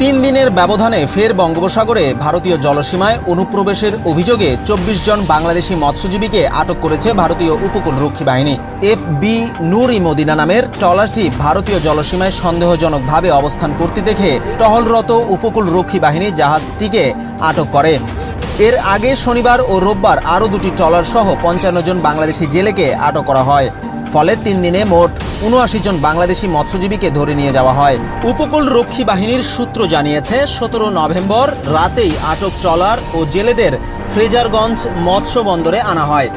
তিন দিনের ব্যবধানে ফের বঙ্গোপসাগরে ভারতীয় জলসীমায় অনুপ্রবেশের অভিযোগে চব্বিশ জন বাংলাদেশি মৎস্যজীবীকে আটক করেছে ভারতীয় উপকূল রক্ষী বাহিনী। এফ বি নূর মদিনা নামের ট্রলারটি ভারতীয় জলসীমায় সন্দেহজনকভাবে অবস্থান করতে দেখে টহলরত উপকূল রক্ষী বাহিনী জাহাজটিকে আটক করে। এর আগে শনিবার ও রোববার আরও দুটি ট্রলার সহ পঞ্চান্ন জন বাংলাদেশি জেলেকে আটক করা হয়। ফলে তিন দিনে মোট উনআশি জন বাংলাদেশি মৎস্যজীবীকে ধরে নিয়ে যাওয়া হয়। উপকূল রক্ষী বাহিনীর সূত্র জানিয়েছে, সতেরো নভেম্বর রাতেই আটক ট্রলার ও জেলেদের ফ্রেজারগঞ্জ মৎস্য বন্দরে আনা হয়।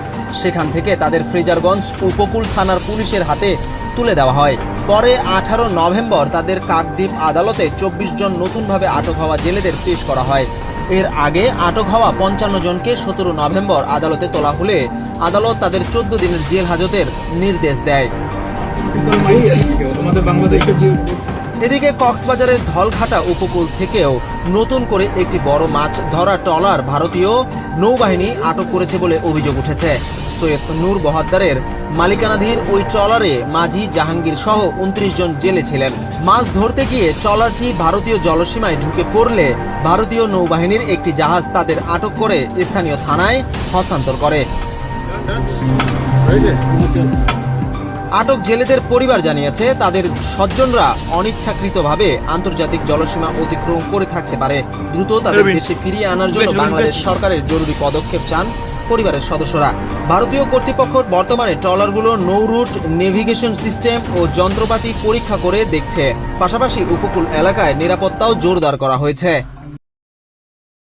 সেখান থেকে তাদের ফ্রেজারগঞ্জ উপকূল থানার পুলিশের হাতে তুলে দেওয়া হয়। পরে আঠারো নভেম্বর তাদের কাকদ্বীপ আদালতে চব্বিশ জন নতুনভাবে আটক হওয়া জেলেদের পেশ করা হয়। এর আগে আটক হওয়া পঞ্চান্ন জনকে সতেরো নভেম্বর আদালতে তোলা হলে আদালত তাদের চোদ্দ দিনের জেল হাজতের নির্দেশ দেয়। এদিকে কক্সবাজারের ধলঘাটা উপকূল থেকেও নতুন করে একটি বড় মাছ ধরা ট্রলার ভারতীয় নৌবাহিনী আটক করেছে বলে অভিযোগ উঠেছে। সৈয়দ নূর বহাদ্দারের মালিকানাধীন ওই ট্রলারে মাঝি জাহাঙ্গীর সহ উনত্রিশ জন জেলে ছিলেন। মাছ ধরতে গিয়ে ট্রলারটি ভারতীয় জলসীমায় ঢুকে পড়লে ভারতীয় নৌবাহিনীর একটি জাহাজ তাদের আটক করে স্থানীয় থানায় হস্তান্তর করে। আটক জেলেদের পরিবার জানিয়েছে তাদের স্বজনরা অনিচ্ছাকৃতভাবে আন্তর্জাতিক জলসীমা অতিক্রম করে থাকতে পারে। দ্রুত তাদের দেশে ফিরিয়ে আনার জন্য বাংলাদেশ সরকারের জরুরি পদক্ষেপ চান। পরিবারের সদস্যরা। ভারতীয় কর্তৃপক্ষ বর্তমানে ট্রলারগুলো নৌ রুট নেভিগেশন সিস্টেম ও যন্ত্রপাতি পরীক্ষা করে দেখছে। পাশাপাশি উপকূল এলাকায় নিরাপত্তাও জোরদার করা হয়েছে।